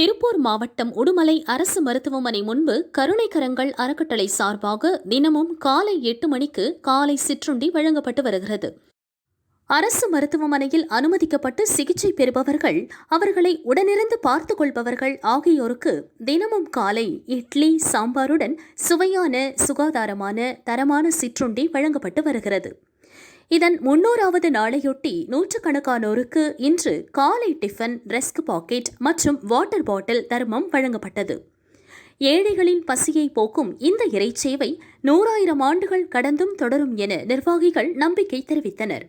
திருப்பூர் மாவட்டம் உடுமலை அரசு மருத்துவமனை முன்பு கருணை கரங்கள் அறக்கட்டளை சார்பாக தினமும் காலை எட்டு மணிக்கு காலை சிற்றுண்டி வழங்கப்பட்டு வருகிறது. அரசு மருத்துவமனையில் அனுமதிக்கப்பட்டு சிகிச்சை பெறுபவர்கள் அவர்களை உடனிருந்து பார்த்துக் கொள்பவர்கள் ஆகியோருக்கு தினமும் காலை இட்லி சாம்பாருடன் சுவையான சுகாதாரமான தரமான சிற்றுண்டி வழங்கப்பட்டு வருகிறது. இதன் முன்னூறாவது நாளையொட்டி நூற்றுக்கணக்கானோருக்கு இன்று காலை டிஃபன் ரெஸ்க் பாக்கெட் மற்றும் வாட்டர் பாட்டில் தர்மம் வழங்கப்பட்டது. ஏழைகளின் பசியை போக்கும் இந்த இறைச்சேவை நூறாயிரம் ஆண்டுகள் கடந்தும் தொடரும் என நிர்வாகிகள் நம்பிக்கை தெரிவித்தனர்.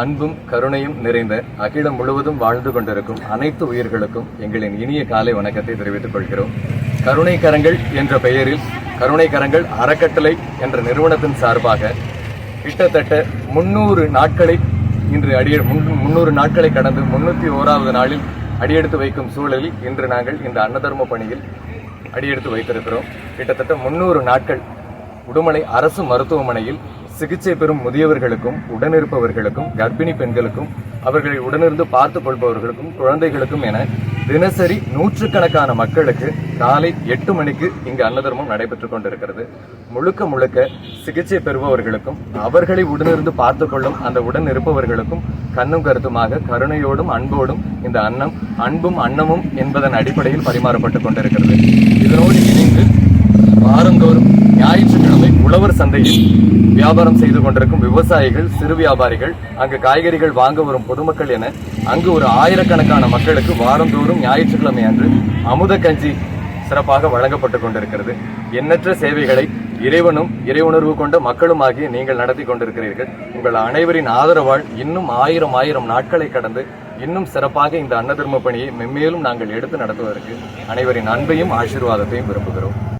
அன்பும் கருணையும் நிறைந்த அகிலம் முழுவதும் வாழ்ந்து கொண்டிருக்கும் அனைத்து உயிர்களுக்கும் எங்களின் இனிய காலை வணக்கத்தை தெரிவித்துக் கொள்கிறோம். கருணை கரங்கள் என்ற பெயரில் கருணை கரங்கள் அறக்கட்டளை என்ற நிறுவனத்தின் சார்பாக கிட்டத்தட்ட முன்னூறு நாட்களை இன்று அடிய முன்னூறு நாட்களை கடந்து முன்னூற்றி ஓராவது நாளில் அடியெடுத்து வைக்கும் சூழலில் இன்று நாங்கள் இந்த அன்னதர்ம பணியில் அடியெடுத்து வைத்திருக்கிறோம். கிட்டத்தட்ட முன்னூறு நாட்கள் உடுமலை அரசு மருத்துவமனையில் சிகிச்சை பெறும் முதியவர்களுக்கும் உடனிருப்பவர்களுக்கும் கர்ப்பிணி பெண்களுக்கும் அவர்களை உடனிருந்து பார்த்து கொள்பவர்களுக்கும் குழந்தைகளுக்கும் என தினசரி நூற்றுக்கணக்கான மக்களுக்கு காலை எட்டு மணிக்கு இங்கு அன்னதர்மம் நடைபெற்றுக் கொண்டிருக்கிறது. முழுக்க முழுக்க சிகிச்சை பெறுபவர்களுக்கும் அவர்களை உடனிருந்து பார்த்து கொள்ளும் அந்த உடன் இருப்பவர்களுக்கும் கண்ணும் கருத்துமாக கருணையோடும் அன்போடும் இந்த அன்னம் அன்பும் அன்னமும் என்பதன் அடிப்படையில் பரிமாறப்பட்டுக் கொண்டிருக்கிறது. இதனோடு இணைந்து வாரந்தோறும் ஞாயிற்று சந்தையில் வியாபாரம் செய்து கொண்டிருக்கும் விவசாயிகள் சிறு வியாபாரிகள் அங்கு காய்கறிகள் வாங்க வரும் பொதுமக்கள் என அங்கு ஒரு ஆயிரக்கணக்கான மக்களுக்கு வாரந்தோறும் ஞாயிற்றுக்கிழமை அன்று அமுத கஞ்சி சிறப்பாக வழங்கப்பட்டுக் கொண்டிருக்கிறது. எண்ணற்ற சேவைகளை இறைவனும் இறைவுணர்வு கொண்ட மக்களும் ஆகிய நீங்கள் நடத்தி கொண்டிருக்கிறீர்கள். உங்கள் அனைவரின் ஆதரவால் இன்னும் ஆயிரம் ஆயிரம் நாட்களை கடந்து இன்னும் சிறப்பாக இந்த அன்னதர்ம பணியை மென்மேலும் நாங்கள் எடுத்து நடத்துவதற்கு அனைவரின் அன்பையும் ஆசீர்வாதத்தையும் விரும்புகிறோம்.